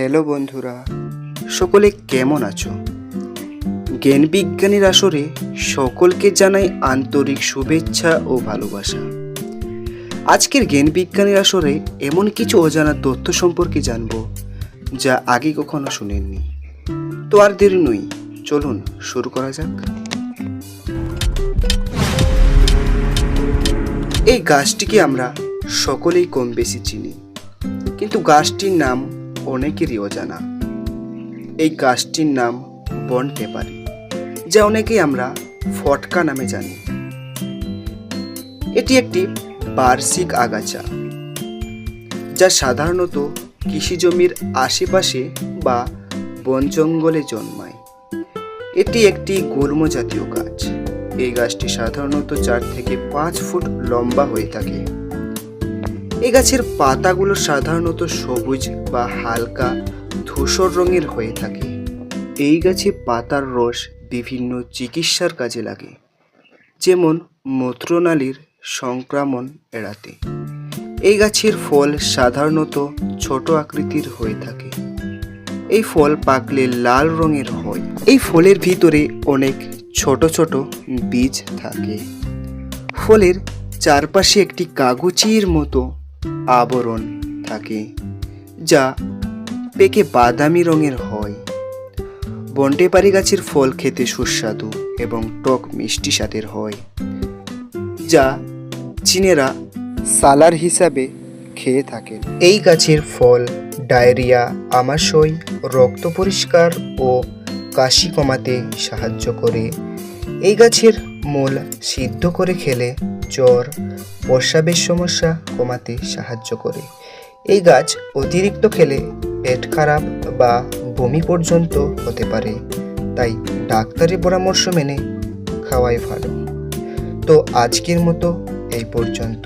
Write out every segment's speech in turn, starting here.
Hello বন্ধুরা, সকলে কেমন আছো? জ্ঞান বিজ্ঞানীর আসরে সকলকে জানাই আন্তরিক শুভেচ্ছা ও ভালোবাসা। আজকের জ্ঞান বিজ্ঞানীর আসরে এমন কিছু অজানা তথ্য সম্পর্কে জানব, যা আগে কখনো শুনেননি তো আর দেরি নই, চলুন শুরু করা যাক। এই গাছটিকে আমরা সকলেই কম বেশি চিনি, কিন্তু গাছটির নাম অনেকেরই অজানা এই গাছটির নাম বন টেপারি, যা অনেকেই আমরা ফটকা নামে জানি। এটি একটি বার্ষিক আগাছা, যা সাধারণত কৃষি জমির আশেপাশে বা বন জঙ্গলে জন্মায়। এটি একটি গুল্ম জাতীয় গাছ। এই গাছটি সাধারণত চার থেকে পাঁচ ফুট লম্বা হয়ে থাকে। এই গাছের পাতাগুলো সাধারণত সবুজ বা হালকা ধূসর রঙের হয়ে থাকে। এই গাছে পাতার রস বিভিন্ন চিকিৎসার কাজে লাগে, যেমন মূত্রনালীর সংক্রমণ এড়াতে। এই গাছের ফল সাধারণত ছোট আকৃতির হয়ে থাকে। এই ফল পাকলে লাল রঙের হয়। এই ফলের ভিতরে অনেক ছোট ছোট বীজ থাকে। ফলের চারপাশে একটি কাগজির মতো আবরণ থাকে, যা পেকে বাদামি রঙের হয়। বন্টেপারি গাছের ফল খেতে সুস্বাদু এবং টক মিষ্টি স্বাদের হয়, যা চীনেরা সালার হিসাবে খেয়ে থাকেন। এই গাছের ফল ডায়রিয়া, আমাশয়, রক্ত পরিষ্কার ও কাশি কমাতে সাহায্য করে। এই গাছের মূল সিদ্ধ করে খেলে জ্বর প্রস্রাবের সমস্যা কমাতে সাহায্য করে। এই গাছ অতিরিক্ত খেলে পেট খারাপ বা বমি পর্যন্ত হতে পারে, তাই ডাক্তারের পরামর্শ মেনে খাওয়াই ভালো। তো আজকের মতো এই পর্যন্ত।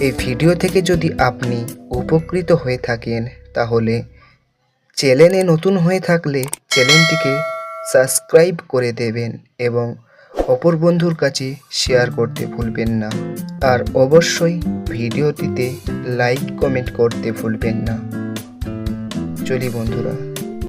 এই ভিডিও থেকে যদি আপনি উপকৃত হয়ে থাকেন, তাহলে চ্যানেলে নতুন হয়ে থাকলে চ্যানেলটিকে সাবস্ক্রাইব করে দেবেন এবং অপর বন্ধুর কাছে শেয়ার করতে ভুলবেন না। আর অবশ্যই ভিডিওটিতে লাইক কমেন্ট করতে ভুলবেন না। চলি বন্ধুরা।